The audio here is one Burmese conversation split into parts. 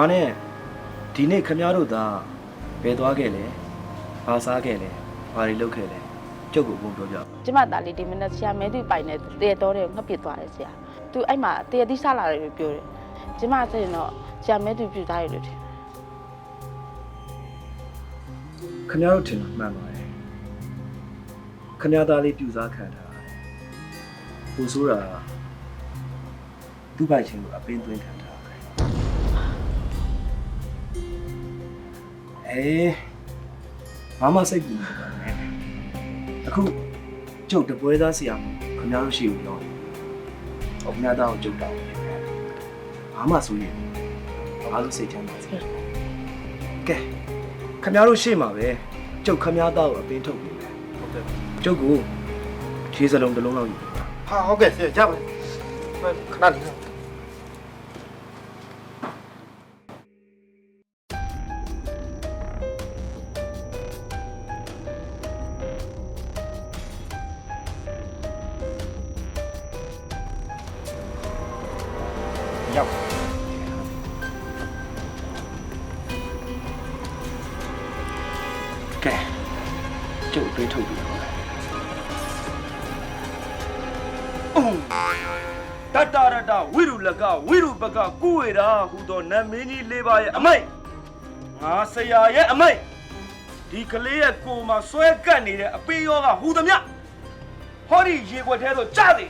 ဒါနဲ့ဒီနေ့ခမည်းတော်သာဘယ်သွားခဲ့လဲဘာစားခဲ့လဲဘာတွေလုပ်ခဲ့လဲကျုပ်ကိုအကုန်ပြောပြပါကျမသားလေးဒီမနက်ဆရာမဲသူပိုင်နေတရေတော်တယ်ငှက်ပစ်သွားတယ်ဆရာသူအဲ့မှာတရေတိဆလာတယ်လို့ပြောတယ်ကျမဆိုရင်တော့ဆရာမဲသူပြူသားရလို့ထင်ခမည်းတော်ထင်တာမှန်ပါတယ်ခမည်းသားလေးပြူစားခံထားတယ်ပူဆိုးတာသူ့ပိုက်ချင်းကိုအပင်းသွင်းခံထားတ အေးမမစိတ်ကူနေတာနဲ့အခုကျုပ်တပွဲသားဆရာမခမည်းတော်ရှိဘူးတော့ဟောခမည်းသားကိုကျုပ်တောင်းနေတယ်ဘာမှဆိုရင်ဘာလို့စိတ်ချမ်းသာစေလဲကဲခမည်းတော်ရှိမှာပဲကျုပ်ခမည်းသားကိုအပင်းထုတ်ပြီမယ်ဟုတ်ကဲ့ကျုပ်ကိုခြေစလုံးတစ်လုံးလောက်ယူပါဟာဟုတ်ကဲ့ဆရာကြပါခဏလေး ကျုပ်တွေးထုတ်ပြီခေါ်လိုက်တတရတဝိရုလကဝိရုပကကုဝေရာဟူသောနတ်မင်းကြီးလေးပါးရဲ့အမိတ်ငါဆရာရဲ့အမိတ်ဒီကလေးရဲ့ကိုယ်မှာဆွဲကပ်နေတဲ့အပေးရောကဟူသမျှဟောဒီရေခွက်ထဲသို့ကြသည်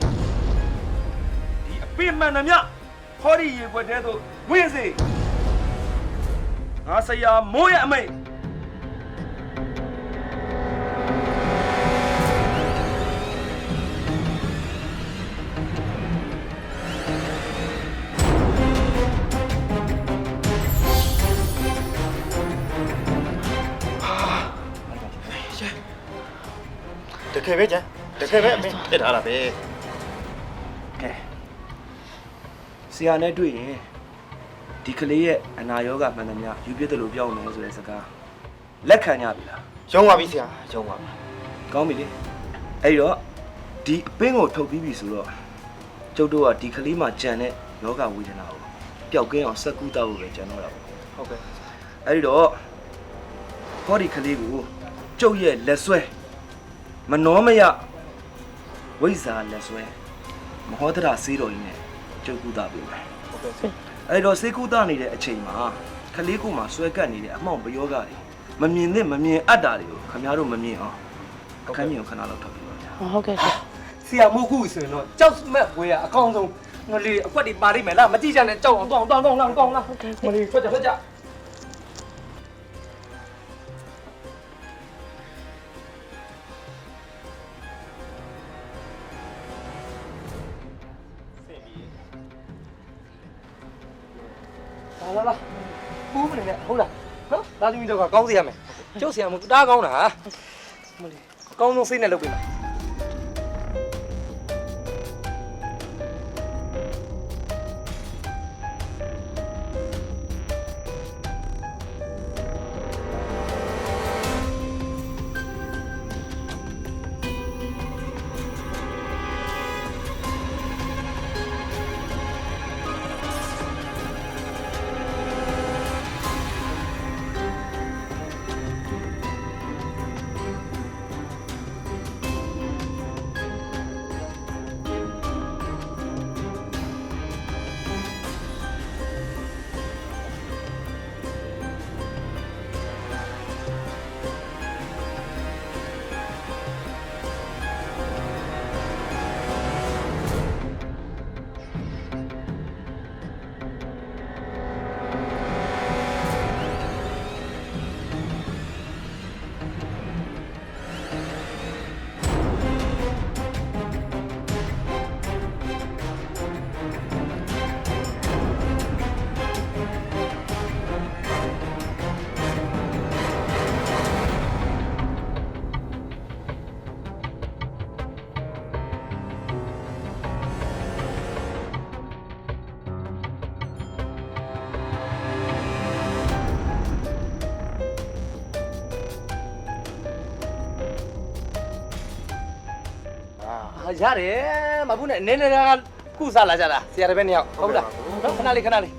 ဒီအပေးမှန်သမျှဟောဒီရေခွက်ထဲသို့ဝင်စေငါဆရာမိုးရဲ့အမိတ် ယ်ပဲကျန်တကယ်ပဲအမင်းထည့်ထားတာပဲကဲဆရာနဲ့တွေ့ရင်ဒီကလေးရဲ့အနာရောဂါမှန်သမျှယူပြစ်တယ်လို့ပြောင်းမယ်ဆိုတဲ့စကားလက်ခံရပြီလားရုံးပါပြီဆရာရုံးပါပြီကောင်းပြီလေအဲ့တော့ဒီအပင်းကိုထုတ်ပြီးပြီဆိုတော့ကျုပ်တို့ကဒီကလေးမှာကြံတဲ့ယောဂဝေဒနာကိုပျောက်ကင်းအောင်စက်ကူတောက်ဖို့ပဲကြံတော့တာပေါ့ဟုတ်ကဲ့အဲ့ဒီတော့ဟောဒီကလေးကိုကျုပ်ရဲ့လက်ဆွဲ မနှောမရဝိဇ္ဇာလက်ဆွဲမဟောဒရာစေးတော်ကြီးနဲ့ကျုပ်ကူတာပြီမယ်ဟုတ်ကဲ့အဲ့တော့စေကူတာနေတဲ့အချိန်မှာခလေးကိုမှဆွဲကပ်နေတဲ့အမှောင်ပယောဂတွေမမြင်သင့်မမြင်အပ်တာတွေကိုခင်ဗျားတို့မမြင်အောင်အခန်းမြင်ကိုခဏလောက်ထောက်ပြပါဗျာဟုတ်ကဲ့ဆရာဆရာမို့ခုဆိုရင်တော့ကြောက်မဲ့ဘွေကအကောင်းဆုံးငလေးအကွက်တွေပါလိမ့်မယ်လားမကြည့်ကြနဲ့ကြောက်အောင်တောင်းတောင်းတောင်းတောင်းတောင်းလားဟုတ်ကဲ့ငလေးထွက်ကြထွက်ကြ လာလာလာပူးမနေနဲ့ဟုတ်လားနော်လာသမီးတော့ကကောင်းစီရမယ်ကျုပ်ဆရာမို့တားကောင်းတာမလေးအကောင်းဆုံးစိတ်နဲ့လုပ်ပေးမယ် ရတယ်မဘူးနဲ့နည်းနည်းကကုစားလာကြတာဆရာတပည့်နှစ်ယောက်ဟုတ်လားနော်ခဏလေးခဏလေး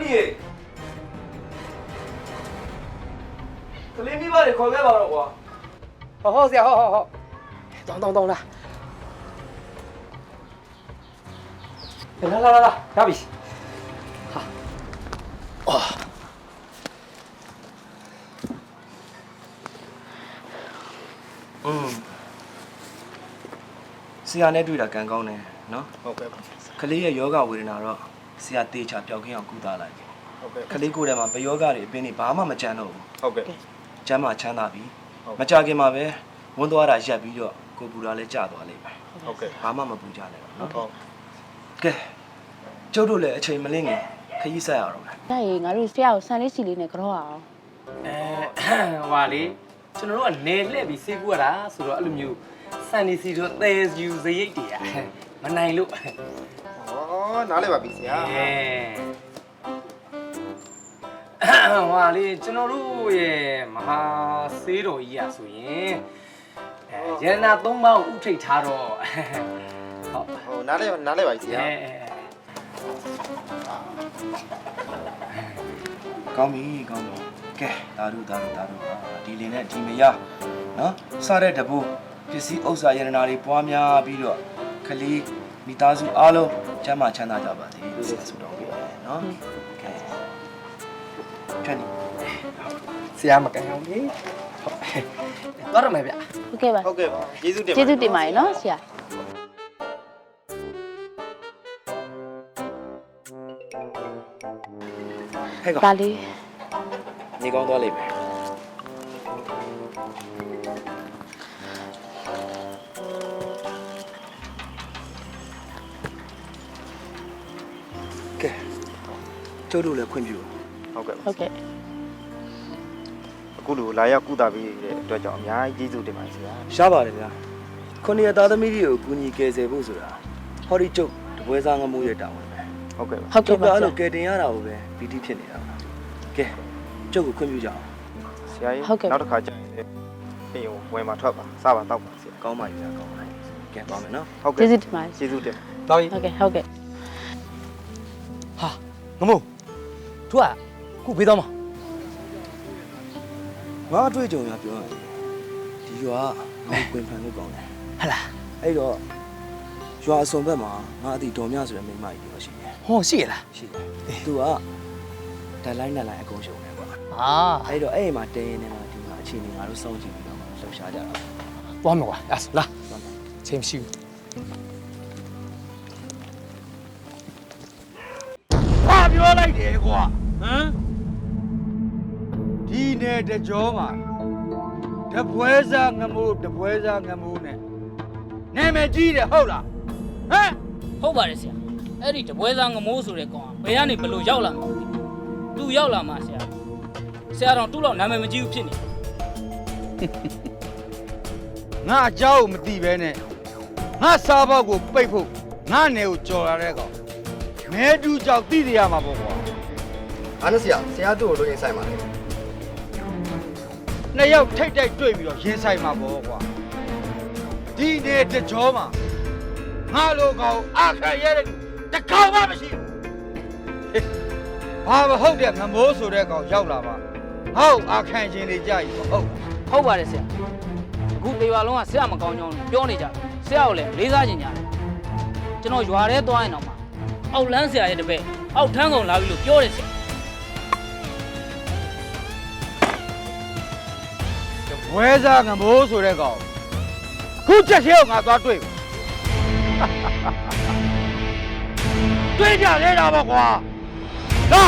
မီးရေကလေးမိဘတွေခေါ်ခဲ့ပါတော့ကွာဟောဟောဆရာဟောဟောဟောတောင်းတောင်းတောင်းလာလာလာလာလာရပြီဟာအော်อืมဆရာနဲ့တွေ့တာကံကောင်းတယ်နော်ဟုတ်ကဲ့ကလေးရဲ့ယောဂဝေဒနာတော့ ဆရာတေချာပျောက်ကင်းအောင်ကုသလိုက်ပြီဟုတ်ကဲ့ ကလေးကိုယ်ထဲမှာဘယောဂတွေအပင်းတွေဘာမှမကြမ်းတော့ဘူးဟုတ်ကဲ့ ကျမ်းမာချမ်းသာပြီဟုတ် မကြခင်မှာပဲဝန်းသွားတာရက်ပြီးတော့ကိုပူတာလည်းကျသွားလိမ့်မယ်ဟုတ်ကဲ့ဘာမှမပူကြနဲ့တော့နော်ဟုတ်ကဲကျုပ်တို့လည်းအချိန်မလင်းငယ်ခရီးဆက်ရအောင်မယ်ဒါရေငါတို့ဆရာကိုဆန်လေးစီလေးနဲ့ကြောအောင်အဲဟိုပါလေကျွန်တော်တို့ကနေလှည့်ပြီးစေးကူရတာဆိုတော့အဲ့လိုမျိုးစန်နီစီတို့သဲယူစရိတ်တွေကမနိုင်လို့ဩ နားလဲပါပြီဆရာအဲဟိုပါလေကျွန်တော်တို့ရဲ့မဟာစေးတော်ကြီးอ่ะဆိုရင်အဲရတနာသုံးပါးကိုဥထိတ်ထားတော့ဟုတ်ဟိုနားလဲနားလဲပါပြီဆရာအဲကောင်းပြီကောင်းပြီကဲဒါတို့ဒါတို့ဒါတို့ဟာဒီလင်းနဲ့ဒီမရနော်စတဲ့တပူပစ္စည်းဥစ္စာယရနာတွေပွားများပြီးတော့ကလေးမိသားစုအားလုံး ကျမ်းမာချမ်းသာကြပါစေလို့ဆရာဆုတောင်းပေးပါတယ်နော်ကဲချန်နီဆရာမကန်အောင်လေဟုတ်တော့ရမယ်ဗျဟုတ်ကဲ့ပါဟုတ်ကဲ့ပါကျေးဇူးတင်ပါကျေးဇူးတင်ပါတယ်နော်ဆရာဟဲ့ကောင်ဒါလေးနေကောင်းသွားလိမ့်မယ် ကျုပ်တို့လည်းခွင့်ပြုဟုတ်ကဲ့ဟုတ်ကဲ့အခုလိုလာရောက်ကုသပေးတဲ့အတွက်ကြောင့်အများကြီးကျေးဇူးတင်ပါတယ်ဆရာရှားပါတယ်ဗျာခုနှစ်ရသားသမီးတွေကိုကူညီကယ်ဆယ်ဖို့ဆိုတာဟောဒီကျုပ်တပွဲစားငမိုးရဲ့တာဝန်ပဲဟုတ်ကဲ့ပါဟုတ်ကျုကဲ့ပ်ကပါအဲ့ဆရာလိုကယ်တင်ရတာကိုပဲပီတိဖြစ်နေတာပါကဲကျုပ်ကိုခွင့်ပြုကြအောင်ဆရာကြီးနောက်တစ်ခါကျရင်လည်းပြင်ဝင်มาထွက်ပါစပါတော့ပါဆရာကောင်းပါပြီဗျာကောင်းပါပြီကဲပါမယ်နော်ဟုတ်ကဲ့ကျေးဇူးတင်ပါတယ်ကျေးဇူးတင်တော်ပြီဟုတ်ကဲ့ဟုတ်ကဲ့ဟာငမို့ သူကခုဘေးတော့မငါအတွေ့အကြုံရပြောရရင်ဒီရွာငါကွင်ဖန်လို့ကောင်းတယ်ဟလာအဲ့တော့ရွာအစုံဘက်မှာငါအတီတော်မြဆိုတဲ့မိန်းမကြီးပြောရှိတယ်ဟောရှိရလားရှိတယ်သူကဒက်လိုက်နဲ့လိုက်အကုန်ရှုံတယ်ကွာအာအဲ့တော့အဲ့ဒီမှာတင်းနေမှာဒီမှာအချိန်ကြီးငါတို့စောင့်ကြည့်ပြီးတော့လှူရှားကြတာသွားမယ်ကွာအဲ့ဆိုလာချိန်မရှိဘူး ပြောလိုက်တယ်ကွာဟမ်ဒီနယ်တကြောမှာတပွဲစားငမိုးတပွဲစားငမိုးနဲ့နာမည်ကြီးတယ်ဟုတ်လားဟမ် ဟုတ်ပါတယ်ဆရာအဲ့ဒီတပွဲသားငမိုးဆိုတဲ့ကောင်ကဘယ်ကနေဘယ်လိုရောက်လာမှာမသိဘူးသူရောက်လာမှာဆရာဆရာတော်သူ့လောက်နာမည်မကြီးဘူးဖြစ်နေတယ် ငါအเจ้าကိုမသိပဲနဲ့ငါစားပေါက်ကိုပိတ်ဖို့ငါနယ်ကိုကြော်လာတဲ့ကောင် မဲတူးကြောက်သိရမှာပေါ့ကွာအားနဲ့ဆရာဆရာတို့ကိုလိုရင်ဆိုင်ပါလေနှစ်ယောက်ထိတ်တိုက်တွေ့ပြီးတော့ရင်ဆိုင်မှာပေါ့ကွာဒီနယ်တကြောမှာငါလိုကောင်အခါရဲတဲ့လူတစ်ကောင်မှမရှိဘူးဘာမဟုတ်တဲ့ငမိုးဆိုတဲ့ကောင်ရောက်လာမှာဟောက်အခန့်ချင်းတွေကြာကြီးပေါ့ဟုတ်ဟုတ်ပါတယ်ဆရာအခုတေဝါလုံးကဆရာမကောင်းကြောင်းပြောနေကြတယ်ဆရာကိုလည်းလေးစားခြင်းကြတယ်ကျွန်တော်ရွာထဲသွားရင်တော့မှ အောက်လန်းဆရာရဲ့တပည့်အောက်ထန်းကောင်လာပြီလို့ပြောတယ်ဆရာဝဲစားငမိုးဆိုတဲ့ကောင်ခုချက်ချင်းကိုငါသွားတွေ့ဘူးတွေ့ကြလဲတာပေါ့ကွာလာ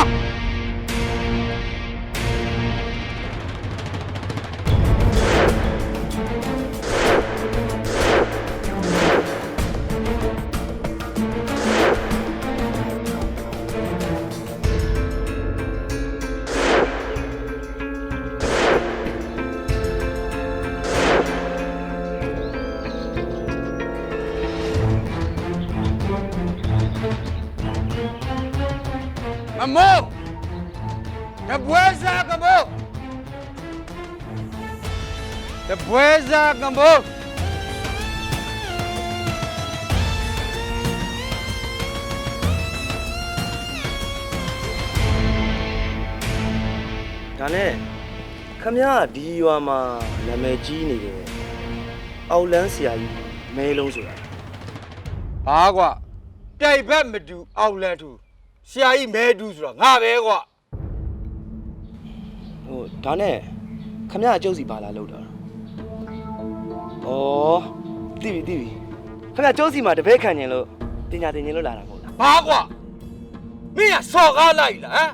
မိုးတပွဲစားငမိုးတပွဲစားငမိုးနဲ့ခမရဒီရွာမှာနာမည်ကြီးနေတယ်အောက်လန်းဆရာကြီးမဲလုံးဆိုတာဘာကွာပြိုင်ဘက်မတူအောင်လန်ထူ ဆရာကြီးမဲတူဆိုတော့ငါပဲကွာဟိုဒါနဲ့ခမရအကျုပ်စီပါလာလောက်တာဩတိပြီတိပြီခမရကျုပ်စီမှာတပည့်ခံကျင်လို့ပညာသင်ကျင်လို့လာတာမဟုတ်လားဘာကွာမင်းကစော်ကားလိုက်လားဟမ်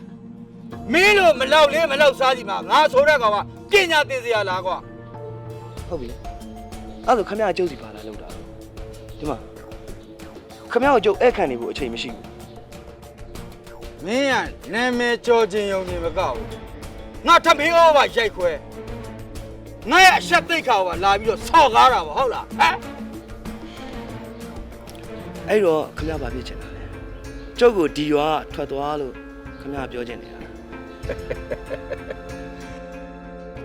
မင်းတို့မလောက်လေးမလောက်စားစီမှာငါဆိုတဲ့ကောင်ကပညာသင်စရာလားကွာဟုတ်ပြီအဲ့ဒါဆိုခမရအကျုပ်စီပါလာလောက်တာဒီမှာခမရကိုကျုပ်အဲ့ခံနေဖို့အချိန်မရှိဘူး မင်းကနာမည်ကြော်ခြင်းယုံနေမကောက်ဘူးငါထမင်းဩဘာရိုက်ခွဲငါရဲ့အဆက်သိတ်ခါကလာပြီးတော့စော်ကားတာပါဟုတ်လားဟမ်အဲ့တော့ခမရဘာဖြစ်ချင်တာလဲကျုပ်ကိုဒီရွာကထွက်သွားလို့ခမရပြောချင်နေတာ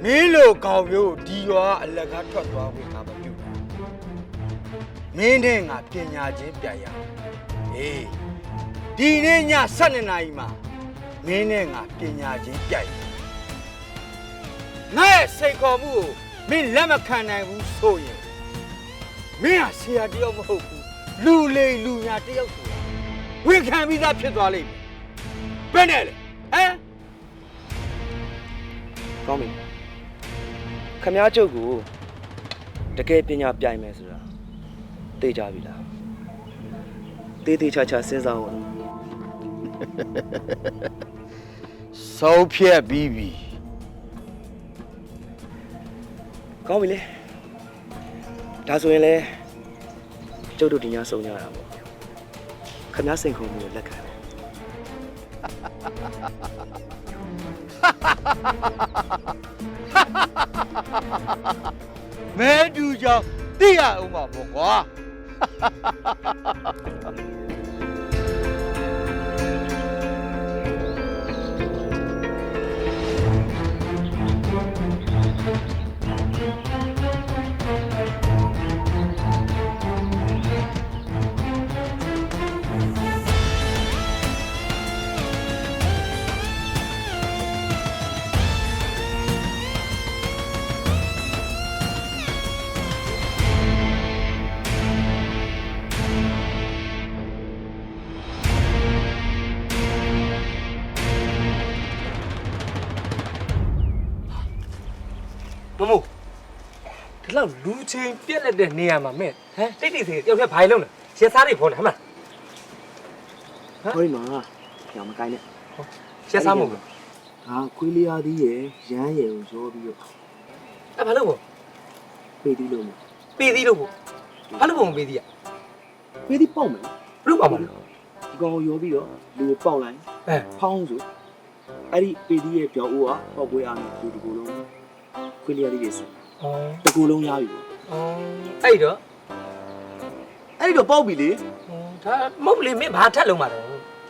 မင်းလိုကောင်မျိုးဒီရွာအလကားထွက်သွားဖို့ငါမပြုဘူးမင်းနဲ့ငါပညာချင်းပြရအောင်အေး ဒီနေ့ည7နာရီမှာမင်းနဲ့ငါပညာချင်းပြရငါရဲ့စိတ်ခေါ်မှုကိုမင်းလက်မခံနိုင်ဘူးဆိုရင်မင်းဟာဆရာတယောက်မဟုတ်ဘူးလူလေလူညာတယောက်ဆိုတာဝန်ခံပြီးသားဖြစ်သွားလိမ့်မယ်ဘယ်နဲ့လဲဟမ်ကောင်းပြီခမ ्या ကျုပ်ကိုတကယ်ပညာပြိုင်မယ်ဆိုတာသိကြပြီလားတေးသေးချာချာစဉ်းစားအော င်ဆုံးဖြတ်ပြီးပြီကောင်းပြီလေဒါဆိုရင်လေကျုပ်တို့ဒီညစုံကြတာပေါ့ခမ ्या စိန်ခုံမှုကိုလက်ခံတယ်မဲတူကြောင်သိရအောင်ပါဘောကွာ လောက်လူချင်းပြက်လက်တဲ့နေရာမှာမဲ့ဟမ်တိတ်တိတ်သေးတယောက်တည်းဘာလို့လဲရှက်စားတွေဖော်နေဟမ်မလားဟောဒီမှာညမကိုင်းနဲ့ရှက်စားမဟုတ်ဘူးဒါခွေးလျားသီးရဲ့ရမ်းရယ်ကိုရောပြီးတော့အဲ့ဘာလို့ပေါ့ပေးသီးလို့မပေးသီးလို့ပေါ့ဘာလို့ပေါ့မပေးသီးอ่ะပေးသီးပေါက်မယ်ဘလို့ပါမလဲဒီကောင်ကိုရောပြီးတော့လူကိုပေါက်လိုက်အဲဖောင်းဆိုအဲ့ဒီပေးသီးရဲ့ပြောက်အိုးကပေါက်ပွဲအားနဲ့လူတကူလုံးခွေးလျားသီးရဲ့စဩ တကူလုံးရပြီပေါ့ဩအဲ့တော့အဲ့ဒီတော့ပေါက်ပြီလေဒါမဟုတ်လေမင်းဘာထက်လုံးပါလဲ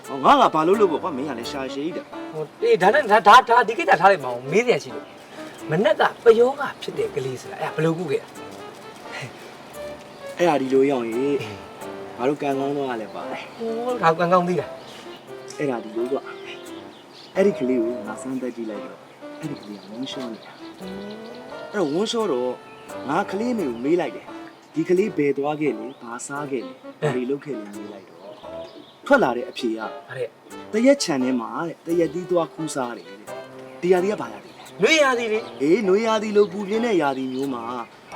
ဟောငါကဘာလို့လို့ပေါ့ကွာမင်းကလည်းရှာရှည်တာဟိုအေးဒါနဲ့ဒါဒါဒါဒီကိစ္စထားလိုက်မအောင်မေးစရာရှိလို့မနဲ့ကပယောကဖြစ်တဲ့ကလေးစလားအဲ့ဘယ်လိုကုခဲ့အဲ့ဟာဒီလိုရောက်ရင်ငါတို့ကန်ကောင်းတော့ကလည်းပါတယ်ဟိုဒါကန်ကောင်းသေးတာအဲ့ဒါဒီလိုကွာအဲ့ဒီကလေးကိုငါစမ်းသက်ကြည့်လိုက်တော့အဲ့ဒီကလေးကဝန်းရှောနေတာ အဲ့တော့ဝန်းရှောတော့ငါကလေးမျိုးမေးလိုက်တယ်ဒီကလေးဘယ်သွားခဲ့လဲဘာစားခဲ့လဲဘာတွေလုပ်ခဲ့လဲမေးလိုက်တော့ထွက်လာတဲ့အဖြေကဗါတဲ့တရက်ချန်ထဲမှာတဲ့တရက်သီးသွားခူးစားတယ်တဲ့ဒီဟာဒီကဘာလာတယ်လဲနှွေးရသည်လေအေးနွေရာသီလိုပူပြင်းတဲ့ရာသီမျိုးမှာ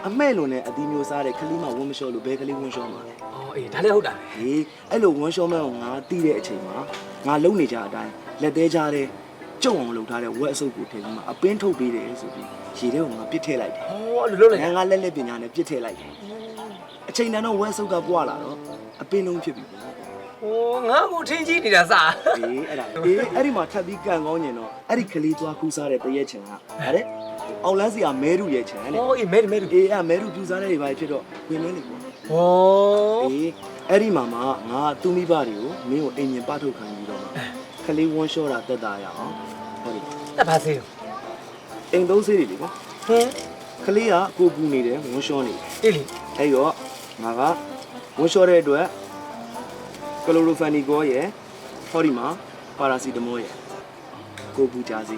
အမဲ့လွန်တဲ့အသီးမျိုးစားတဲ့ကလေးမဝန်းမလျှော်လို့ဘယ်ကလေးဝန်းလျှော်မှာလဲဩအေးဒါလည်းဟုတ်တာပဲဟေးအဲ့လိုဝန်းလျှော်မဲ့ကိုငါတီးတဲ့အချိန်မှာငါလုံနေကြအတိုင်းလက်သေးကြတဲ့ ကြုံအောင်လုပ်ထားတဲ့ဝက်အစုပ်ကိုထည့်ပြီးမှအပင်းထုတ်ပေးတယ်ဆိုပြီးရေထဲကိုငါပစ်ထည့်လိုက်တယ်ဩအဲ့လိုလုပ်လိုက်ငါငါလက်လက်ပညာနဲ့ပစ်ထည့်လိုက်တယ်အချိန်တန်တော့ဝက်အစုပ်ကပွားလာတော့အပင်းလုံးဖြစ်ပြီပေါ့ဟိုငါ့ကိုထင်းကြီးနေတာစားအေးအဲ့ဒါအေးအဲ့ဒီမှာထပ်ပြီးကန်ကောင်းညင်တော့အဲ့ဒီကလေးသွားခူးစားတဲ့တရက်ချင်ကဟာတဲ့အောင်လန်းစီကမဲရုရဲ့ချင်တဲ့ဩအေးမဲမဲလူအေးအဲ့မဲရုပြူစားတဲ့တွေပါဖြစ်တော့ဝင်မင်းလေပေါ့ဩအေးအဲ့ဒီမှာမှငါသူ့မိဘတွေကိုမင်းကိုအိမ်မြင်ပထုတ်ခံပြီးတော့မှကလေးဝန်းလျှော့တာတက်တာရအောင် ဟောဒီအဲ့ဘာစေးအိမ်သုံးဆေးတွေလေကွာဟင်းကလေးကကိုပူနေတယ်ဝန်းလျှော့နေတယ်အေးလေအဲ့ရောငါကဝန်းလျှော့တဲ့အတွက်ကလိုရိုဖန်နီကောရယ်ဟောဒီမှာပါရာစီတမောရယ်ကိုပူကြစီ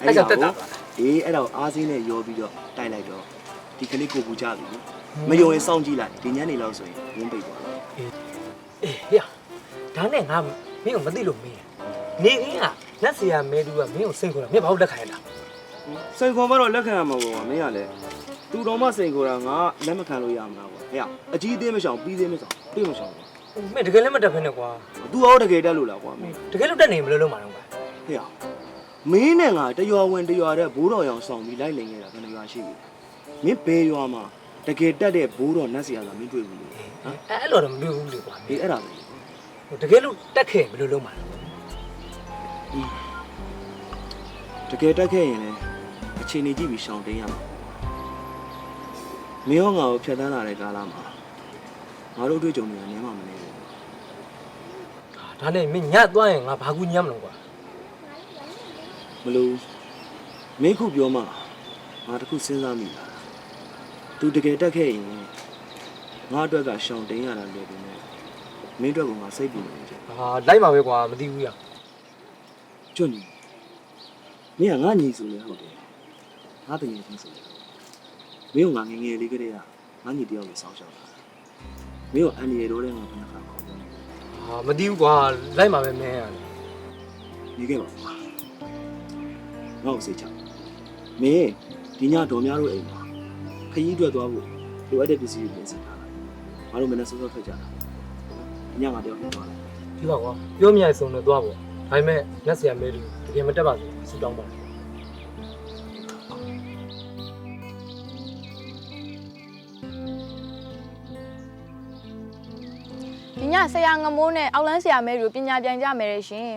အဲ့ကြောင့်တက်တာပါအေးအဲ့ဒါကိုအားစင်းနဲ့ရောပြီးတော့တိုက်လိုက်တော့ဒီကလေးကိုပူကြပြီလေမယုံရင်စောင့်ကြည့်လိုက်ဒီညနေလောက်ဆိုရင်ဝင်းပိတ်သွားတယ်အေးဟေ့ဒါနဲ့ငါမင်းကိုမသိလို့မင်းနေခင်းက လက်စီယာမဲတူကမင်းကိုစိတ်ခေါ်တာမင်းဘာလို့လက်ခံရတာစိန်ခွန်ဘတော့လက်ခံရမှာပေါ့ကွာမင်းကလည်းသူတော်မစိန်ခေါ်တာငါလက်မခံလို့ရမှာကွာဟဲ့အကြီးအသေးမရှောင်ပြီးသေးမဆောင်ပြေးမရှောင်မင်းတကယ်လည်းမတက်ဖ ೇನೆ ကွာသူရောတကယ်တက်လို့လားကွာမင်းတကယ်လို့တက်နေမလို့လုံးမှာတော့ကွာဟဲ့မင်းနဲ့ငါတရွာဝင်တရွာတဲ့ဘိုးတော်ရောင်ဆောင်ပြီးလိုက်လင်ခဲ့တာဘယ်နှရွာရှိပြီမင်းဘယ်ရွာမှာတကယ်တက်တဲ့ဘိုးတော်နတ်ဆရာကမင်းတွေ့ဘူးလေဟမ်အဲ့အဲ့လိုတော့မပြောဘူးလေကွာဒီအဲ့ဒါပဲတကယ်လို့တက်ခဲ့ဘယ်လိုလုံးမှာလဲ တကယ်တက်ခဲ့ရင်လည်းအချိန်နေကြည့်ပြီးရှောင်တင်းရမှာမင်းရောငါကိုဖြတ်တန်းလာတဲ့ကာလမှာငါတို့အတွေ့အကြုံတွေကနည်းမှမနေဘူးဒါနဲ့မင်းညသွားရင်ငါဘာကူညမ်းမလို့ကွာမလို့မင်းခုပြောမှငါတခုစဉ်းစားမိတာသူတကယ်တက်ခဲ့ရင်ငါအတွက်ကရှောင်တင်းရတာလေဒီနဲ့မင်းအတွက်ကငါစိတ်ပူနေတယ်ဟာလိုက်ပါပဲကွာမသိဘူးရ ကျွတ်နေမင်းကငါညီဆိုလေဟုတ်တယ်ငါတကယ်ချင်းဆိုလေမင်းကငါငယ်ငယ်လေးကတည်းကငါညီတယောက်ကိုစောင့်ရှောက်တာမင်းကအန်ရီရိုးတဲ့ငါဘယ်နှခါခေါ်တယ်ဟာမသိဘူးကွာလိုက်ပါပဲမင်းရတယ်နေခဲ့ပါငါ့ကိုစိတ်ချမင်းဒီညတော်များတို့အိမ်မှာခရီးထွက်သွားဖို့လိုအပ်တဲ့ပစ္စည်းတွေပြင်ဆင်ထားလိုက်ငါတို့မနေ့စောစောထွက်ကြတာဒီညငါတယောက်နဲ့သွားတယ်ဒီပါကွာပြောမြင်ဆုံးတော့သွားပေါ့ ဒါပေမဲ့လက်စီယာမဲတူတကယ်မတက်ပါဘူးဆူတောင်းပါဒီညဆရာငမိုးနဲ့အောက်လန်းဆရာမဲတို့ပညာပြန်ကြမယ်ရရှင်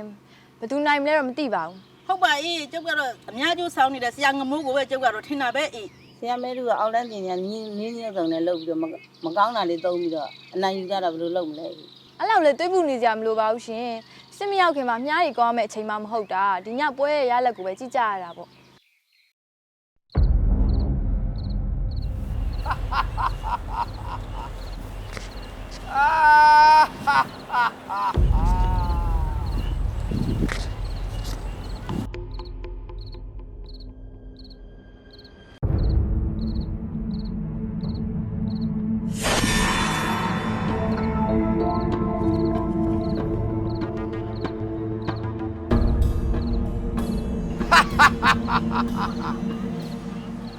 ဘယ်သူနိုင်မလဲတော့မသိပါဘူးဟုတ်ပါအေးကျုပ်ကတော့အများကျိုးဆောင်းနေတဲ့ဆရာငမိုးကိုပဲကျုပ်ကတော့ထင်တာပဲအေးဆရာမဲတို့ကအောက်လန်းပညာနည်းနည်းနည်းစုံနဲ့လုပ်ပြီးတော့မမကောင်းတာလေးသုံးပြီးတော့အနိုင်ယူကြတာဘယ်လိုလုပ်မလဲအဲ့ လောက်လေတွေးပူနေကြမလို့ပါဘူးရှင်စစ်မရောက်ခင်မှာမြားရီကောင်းမဲ့အချိန်မှမဟုတ်တာဒီညပွဲရဲ့ရလက်ကိုပဲကြည့်ကြရတာပေါ့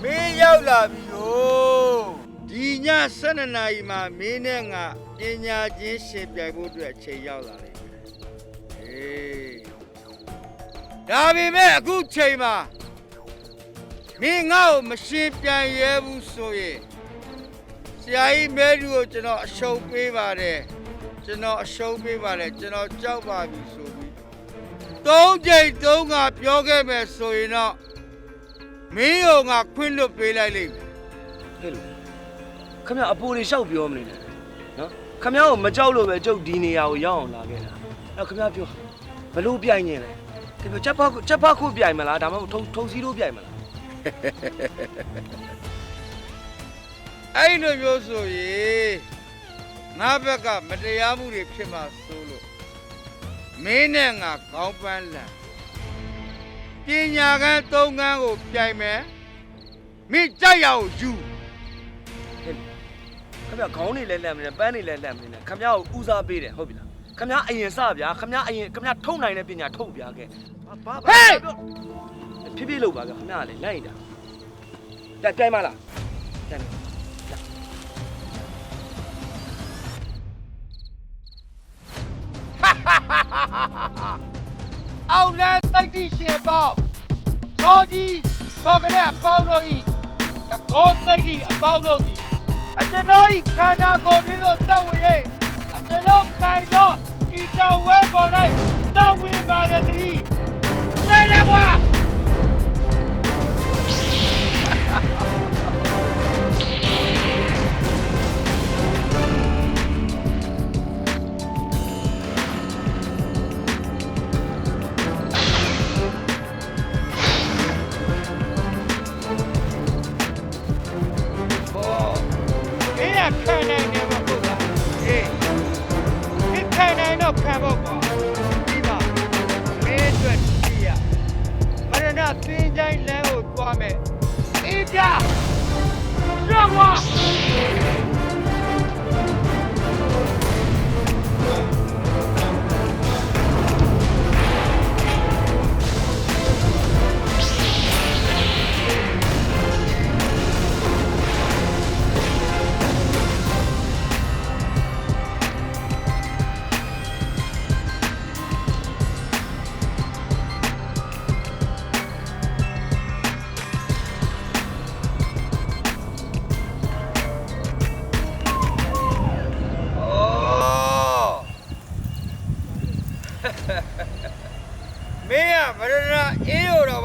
မင်းရောက်လာပြီကိုဒီည12နာရီမှာမင်းနဲ့ငါပညာချင်းရှင်ပြိုင်ဖို့အတွက်အချိန်ရောက်လာလိမ့်မယ်ဟေးဒါပေမဲ့အခုချိန်မှာမင်းငါ့ကိုမရှင်ပြိုင်ရဲဘူးဆိုရင်ဆရာကြီးမဲတူကိုကျွန်တော်အရှုံးပေးပါတယ်ကျွန်တော်အရှုံးပေးပါတယ်ကျွန်တော်ကြောက်ပါပြီဆိုပြီး သုံးချိန်သုံးခါပြောခဲ့မယ်ဆိုရင်တော့မင်းရောငါခွင့်လွတ်ပေးလိုက်လိမ့်မယ်ဟဲ့လို့ခမရအပူတွေရှောက်ပြောမနေနဲ့နော်ခမရကိုမကြောက်လို့ပဲကျုပ်ဒီနေရာကိုရောက်အောင်လာခဲ့တာအဲ့ခမရပြောဘလို့ပြိုင်နေလဲခမရချက်ဖက်ချက်ဖက်ခုပြိုင်မလားဒါမှမဟုတ်ထုံထုံစည်းတို့ပြိုင်မလားအဲ့လိုမျိုးဆိုရင်ငါဘက်ကမတရားမှုတွေဖြစ်မှာစိုးလို့ မင်းနဲ့ငါခေါင်းပန်းလန်ပညာကန်းသုံးကန်းကိုပြိုင်မယ်မင်းကြိုက်ရအောင်ယူခမရခေါင်းနေလဲလက်မနေပန်းနေလဲလက်မနေနဲ့ခမရကိုဦးစားပေးတယ်ဟုတ်ပြီလားခမရအရင်စဗျာခမရအရင်ခမရထုံနိုင်တဲ့ပညာထုတ်ပြခဲ့ဘာဘာဖြည်းဖြည်းလုပ်ပါကခမရလေလိုက်တာတက်ပြိုင်မလားတက် အောက်လန်းတိုက်တိရှင်ပေါ့ဘောကြီးဘောကလေးအပေါင်းတို့ဤကောတိုက်တိအပေါင်းတို့ဤအကျွန်တော်ဤခန္ဓာကိုယ်ပြီးတော့တောက်ဝဲအကျွန်တော်ခိုင်တော့ဤတော်ဝဲပေါ်လိုက်တောက်ဝဲပါတဲ့တည်းနိုင်ရပါ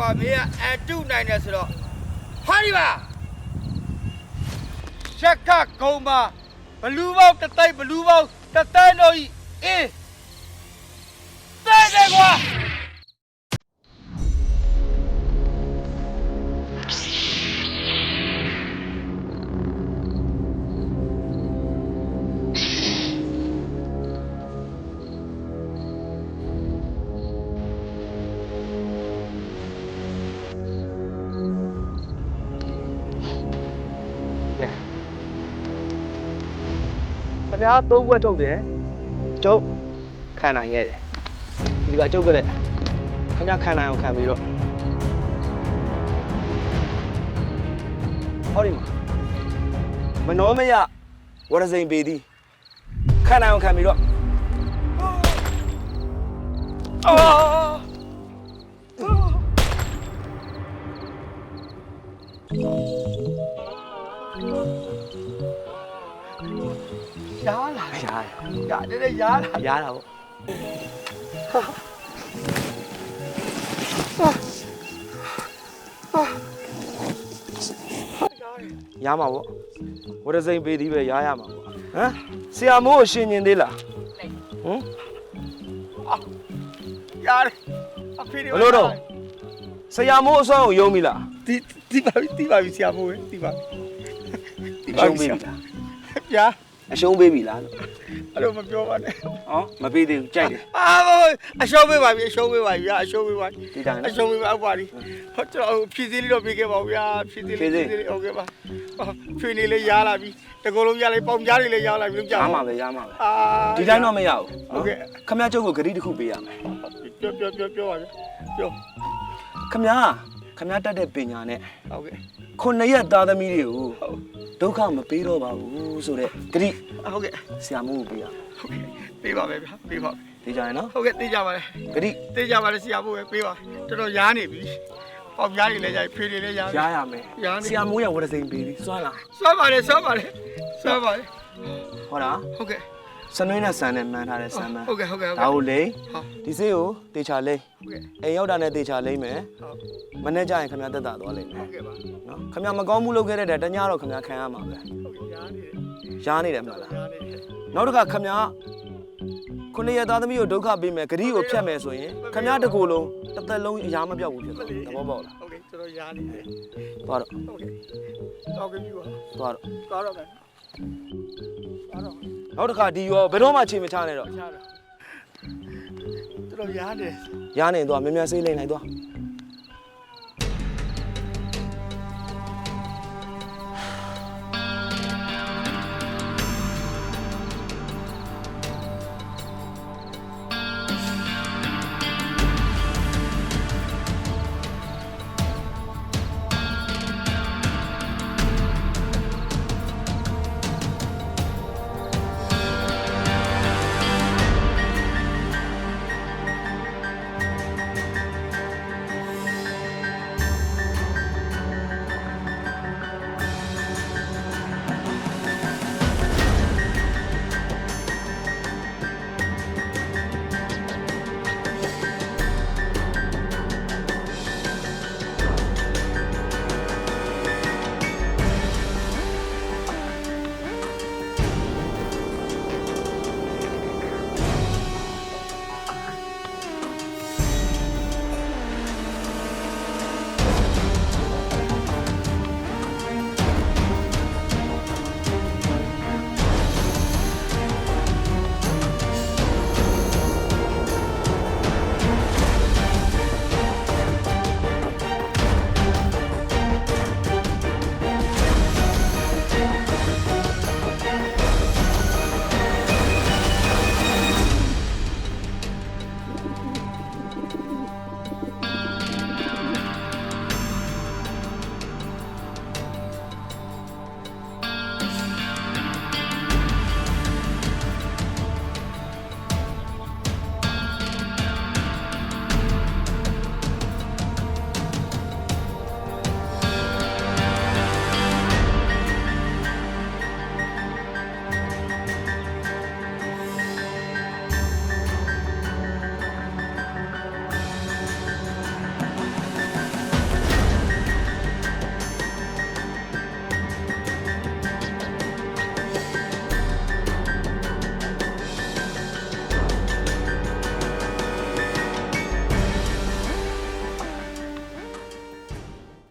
ပါမင်းကအတုနိုင်တယ်ဆိုတော့ဟာဒီပါရှက်ခကုံပါဘလူးပေါက်တစ်တိုက်ဘလူးပေါက်တစ်တိုက်လို့ဤအေးတဲ့တယ်ကွာ ခင်ဗျားသုံးဘွက်ထုတ်တယ်ကျုပ်ခံနိုင်ရဲ့တယ်ဒီကကျုပ်ကလည်းခင်ဗျားခံနိုင်အောင်ခံပြီးတော့ဟောဒီမှာမနောမယဝရစိန်ပေသည်ခံနိုင်အောင်ခံပြီးတော့အော် လာရားရားနည်းနည်းရားလာရားလာပေါ့ရမှာပေါ့ဝရစိန်ပေသည်ပဲရရမှာပေါ့ဟမ်ဆရာမိုးကိုရှင်ញင်သေးလားဟမ်ရတယ်အဖေတွေဘလို့တော့ဆရာမိုးအစွမ်းကိုယုံပြီလားတီတီပါပြီတီပါပြီဆရာမိုးတီပါတီအပါရှုံးပြီပေးဆရာပြီလားဗျာ အရှုံးပေးပြီလားလို့အဲ့လိုမပြောပါနဲ့ဟောမပေးသေးဘူးကြိုက်တယ်အာအရှုံးပေးပါပြီအရှုံးပေးပါပြီဗျာအရှုံးပေးပါပြီဒီတိုင်းအနော်ရှုံးပေးပါပါပြီဟောကျွန်တော်ဖြည့်စည်းလေးတော့ပေးခဲ့ပါဦးဗျာဖြည့်စည်းလေးဖြည့်စည်းလေးဟုတ်ကဲ့ပါဟောဖြည့်နေလေးရားလာပြီတကောလုံးရလိုက်ပေါင်ကြားလေးလည်းရားလာပြီလို့ကြောရက်မှာပဲရမှာပဲအာဒီတိုင်းတော့မရဘူးဟုတ်ကဲ့ခမရကျုပ်ကိုဂရီတစ်ခုပေးရမယ်ပြောပြောပြောပြောပါဗျာပြောခမရ ခမရတတ်တဲ့ပညာနဲ့ဟုတ်ကဲ့ခုနှစ်ရက်သားသမီးတွေကိုဒုက္ခမပေးတော့ပါဘူးဆိုတော့ဂရီဟုတ်ကဲ့ဆရာမိုးကိုပေးရမယ်ဟုတ်ကဲ့ပေးပါမယ်ဗျာပေးပါမယ်ဒီကြရင်နော်ဟုတ်ကဲ့သိကြပါလေဂရီသိကြပါလေဆရာမိုးပဲပေးပါတော်တော်ရားနေပြီပေါင်ကြားလေးလည်းရားဖေးလေးလည်းရားရရမယ်ရားနေဆရာမိုးရဝရစိန်ပေးပြီးစွမ်းလားစွမ်းပါလေစွမ်းပါလေစွမ်းပါလေဟောလားဟုတ်ကဲ့ စနွေးနဲ့ဆန်နဲ့မှန်းထားတဲ့ဆန်မန်းဟုတ်ကဲ့ဟုတ်ကဲ့ဟုတ်ဒါကဲ့ကိုလိမ့်ဟုတ်ဒီစေးကိုတေချာလိမ့်ဟုတ်ကဲ့အိမ်ရောက်တာနဲ့တေချာလိမ့်မယ်ဟုတ်မနေ့ကျရင်ခမရတက်တာသွားလိမ့်မယ်ဟုတ်ကဲ့ပါနော်ခမရမကောင်းမှုလုပ်ခဲ့တဲ့တညတော့ခမရခံရမှာပဲဟုတ်ကဲ့ရားနေတယ်ရှားနေတယ်မဟုတ်လားရားနေတယ်နောက်တစ်ခါခမရခုနှစ်ရက်သားသမီးကိုဒုက္ခပေးမယ်ဂရီကိုဖြတ်မယ်ဆိုရင်ခမရတစ်ကိုယ်လုံးတစ်သက်လုံးအရာမပြောက်ဘူးဖြစ်သွားတယ်သဘောပေါက်လားဟုတ်ကဲ့တော်တော်ရားနေတယ်သွားတော့ဟုတ်ကဲ့တော့ကပြီပါသွားတော့သွားတော့မယ်သွားတော့ နောက်တစ်ခါဒီရောဘယ်တော့မှချိန်မချနဲ့တော့ချားတော့တော်တော်ရားနေတယ် ရားနေသွားမြန်မြန်ဆေးလိမ့်လိုက်သွား